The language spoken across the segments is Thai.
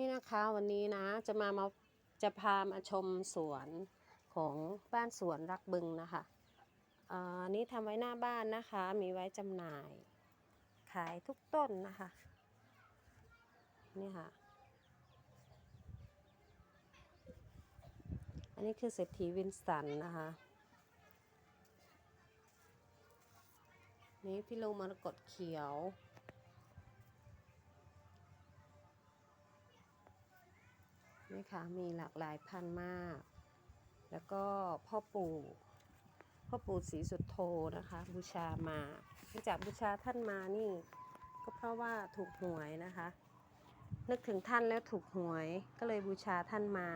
นี่นะคะวันนี้นะจะมามาจะพามาชมสวนของบ้านสวนรักบึงนะคะอ่าอันนี้ทำไว้หน้าบ้านนะคะ มีไว้จำหน่าย ขายทุกต้นนะคะ นี่ค่ะ อันนี้คือเศรษฐีวินสันนะคะนี่พี่ลูมรกตเขียว นี่ค่ะมีหลากหลายพันธุ์มาก แล้วก็พ่อปู่พ่อปู่ศรีสุดโทนะคะ บูชามาเนื่องจากบูชาท่านมานี่ ก็เพราะว่าถูกหวยนะคะ นึกถึงท่านแล้วถูกหวยก็เลยบูชาท่านมา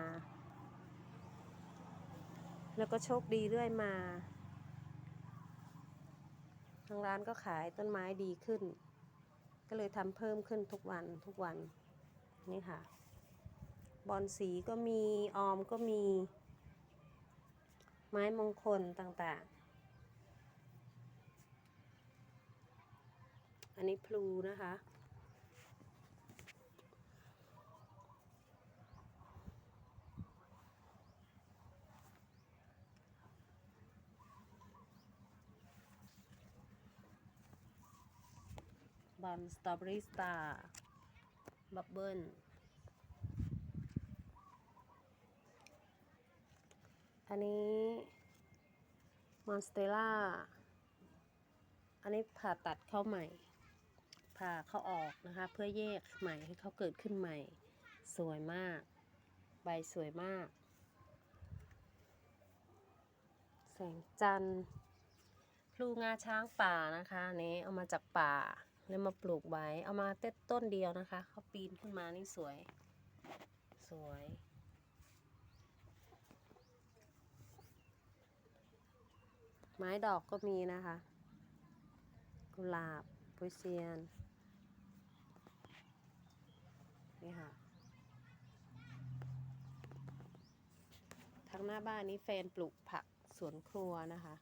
แล้วก็โชคดีเรื่อยมาทางร้านก็ขายต้นไม้ดีขึ้น ก็เลยทำเพิ่มขึ้นทุกวันทุกวันนี่ค่ะ บอลสีก็มี ออมก็มี ไม้มงคลต่างๆ อันนี้พลูนะคะบอลสตรอเบอรี่สตาร์บับเบิ้ล อันนี้มอนสเตล่า อันนี้ผ่าตัดเข้าใหม่ ผ่าเข้าออกนะคะ เพื่อแยกใหม่ให้เขาเกิดขึ้นใหม่ สวยมาก ใบสวยมาก แสงจันทร์พลูงาช้างป่านะคะอันนี้เอามาจากป่าแล้วมาปลูกไว้ เอามาเต้นต้นเดียวนะคะ เขาปีนขึ้นมานี่สวย สวย ไม้ดอกก็มีนะคะ กุหลาบปุยเซียน นี่ค่ะ ทางหน้าบ้านนี้แฟนปลูกผักสวนครัวนะคะ